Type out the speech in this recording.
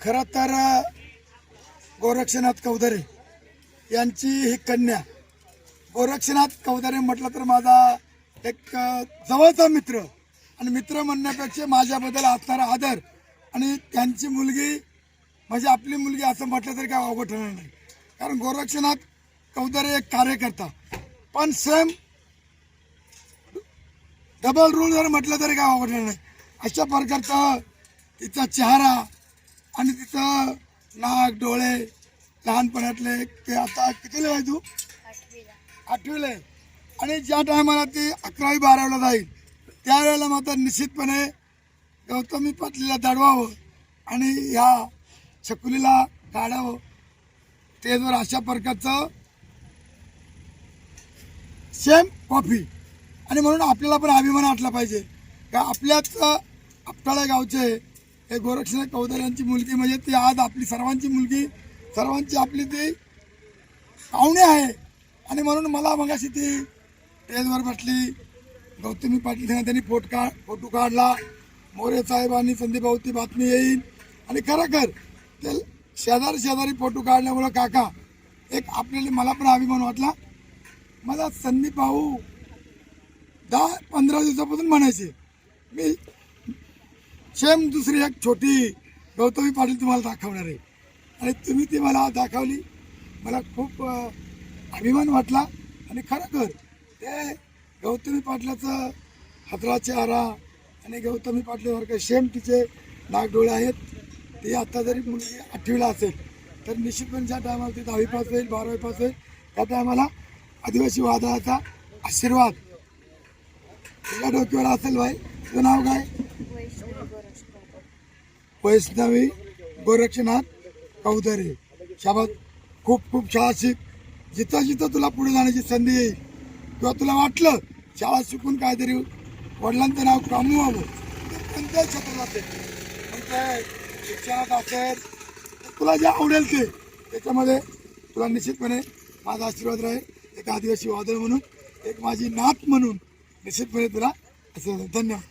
खरं तर गोरक्षनाथ कौदरे यांची ही कन्या. गोरक्षनाथ कौदरे म्हटलं तर माझा एक जवळचा मित्र आणि मित्र म्हणण्यापेक्षा माझ्याबद्दल असणारा आदर आणि त्यांची मुलगी म्हणजे आपली मुलगी असं म्हटलं तरी काय अवघड ठरणार नाही. कारण गोरक्षनाथ कौदरे एक कार्यकर्ता. पण सेम डबल रूल जर म्हटलं तरी काय अवघड नाही. अशा प्रकारचा तिचा चेहरा आणि तिचं नाक डोळे लहानपणातले ते आता कितीला आहे तू? आठवीला. आहे. आणि ज्या टायमाला ती अकरावी बारावीला जाईल त्यावेळेला मात्र निश्चितपणे गौतमी पाटलीला दडवावं आणि ह्या छकुलीला काढावं. स्टेजवर अशा प्रकारचं सेम कॉफी आणि म्हणून आपल्याला पण अभिमान वाटला पाहिजे. का आपल्याच आपटाळा गावचे हे गोरक्षनाथ कौदर यांची मुलगी म्हणजे ती आज आपली सर्वांची मुलगी सर्वांची आपली ती पाहुणे आहे. आणि म्हणून मला मगाशी ती स्टेजवर बसली. गौतमी पाटील त्यांनी फोट का फोटो काढला. मोरे साहेबांनी संदीप ती बातमी येईल. आणि खरोखर ते शेजारी शेजारी फोटो काढल्यामुळं काका एक आपल्याला मला पण अभिमान वाटला. मला संदीप भाऊ दहा पंधरा दिवसापासून म्हणायचे मी सेम दुसरी एक छोटी गौतमी पाटील तुम्हाला दाखवणार आहे. आणि तुम्ही ती मला दाखवली. मला खूप अभिमान वाटला. आणि खरोखर ते गौतमी पाटलाचं हातरा आरा आणि गौतमी पाटलासारखं सेम तिचे नागडोळे आहेत. ती आत्ता जरी मुलगी आठवीला असेल तर निश्चितपणे ज्या टायमाला ती दहावी पास होईल बारावी पास होईल त्या टायमाला आदिवासी वादळाचा आशीर्वाद तुझ्या डोक्यावर असेल बाई. तुझं नाव काय? वैष्णवी गोरक्षनाथ कौदरे शाबात खूप खूप शाळा शिक जिथं जिथं तुला पुढे जाण्याची संधी येईल किंवा तुला वाटलं शाळा शिकून काहीतरी वडिलांचं नाव कमवावं तर कोणत्याही क्षेत्रात असेल पण शिक्षणात असेल तुला जे आवडेल ते. त्याच्यामध्ये तुला निश्चितपणे माझा आशीर्वाद राहील. एक आदिवासी वादळ म्हणून एक माझी नात म्हणून निश्चितपणे तुला असं धन्यवाद.